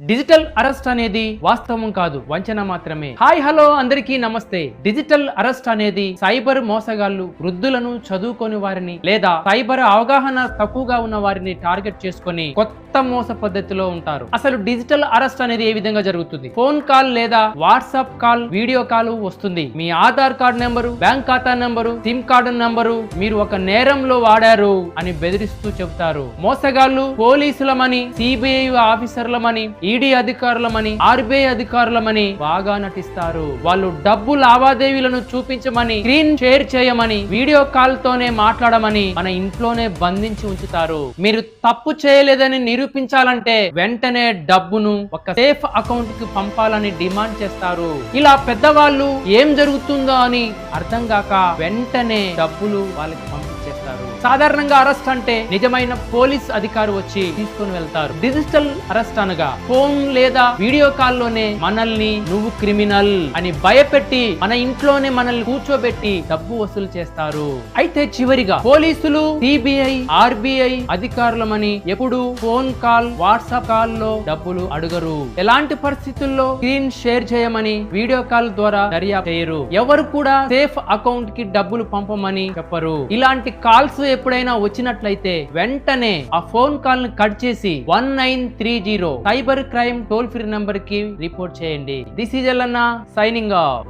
Digital arrest అనేది వాస్తవం కాదు వంచన మాత్రమే. హాయ్ హలో అందరికీ నమస్తే. డిజిటల్ అరెస్ట్ అనేది సైబర్ మోసగాళ్ళు వృద్ధులను చదువుకొని వారిని లేదా సైబర్ అవగాహన తక్కువగా ఉన్న వారిని టార్గెట్ చేసుకుని కొత్త మోస పద్ధతిలో ఉంటారు. అసలు డిజిటల్ అరెస్ట్ అనేది ఏ విధంగా జరుగుతుంది? ఫోన్ కాల్ లేదా వాట్సాప్ కాల్ వీడియో కాల్ వస్తుంది. మీ ఆధార్ కార్డ్ నెంబరు బ్యాంక్ ఖాతా నెంబరు సిమ్ కార్డు నెంబరు మీరు ఒక నేరంలో వాడారు అని బెదిరిస్తూ చెబుతారు. మోసగాళ్ళు పోలీసులమని సిబిఐ ఆఫీసర్లమని ఈడీ అధికారులమని ఆర్బీఐ అధికారులమని బాగా నటిస్తారు. వాళ్ళు డబ్బు లావాదేవీలను చూపించమని స్క్రీన్ షేర్ చేయమని వీడియో కాల్ తోనే మాట్లాడమని మన ఇంట్లోనే బంధించి ఉంచుతారు. మీరు తప్పు చేయలేదని నిరూపించాలంటే వెంటనే డబ్బును ఒక సేఫ్ అకౌంట్కి పంపాలని డిమాండ్ చేస్తారు. ఇలా పెద్దవాళ్ళు ఏం జరుగుతుందో అని అర్థం కాక వెంటనే డబ్బులు వాళ్ళకి సాధారణంగా అరెస్ట్ అంటే నిజమైన పోలీస్ అధికారి వచ్చి తీసుకొని వెళ్తారు. డిజిటల్ అరెస్ట్ అనగా ఫోన్ లేదా వీడియో కాల్లోనే మనల్ని నువ్వు క్రిమినల్ అని భయపెట్టి మన ఇంట్లోనే మనల్ని కూర్చోబెట్టి డబ్బు వసూలు చేస్తారు. అయితే చివరిగా పోలీసులు సిబిఐ ఆర్బిఐ అధికారులమని ఎప్పుడు ఫోన్ కాల్ వాట్సాప్ కాల్లో డబ్బులు అడుగరు. ఎలాంటి పరిస్థితుల్లో స్క్రీన్ షేర్ చేయమని వీడియో కాల్ ద్వారా దర్యాప్తు చేయరు. ఎవరు కూడా సేఫ్ అకౌంట్కి డబ్బులు పంపమని చెప్పరు. ఇలాంటి కాల్స్ ఎప్పుడైనా వచ్చినట్లయితే వెంటనే ఆ ఫోన్ కాల్ని కట్ చేసి one nine three zero cyber crime toll free నంబర్కి రిపోర్ట్ చేయండి. This is L signing off.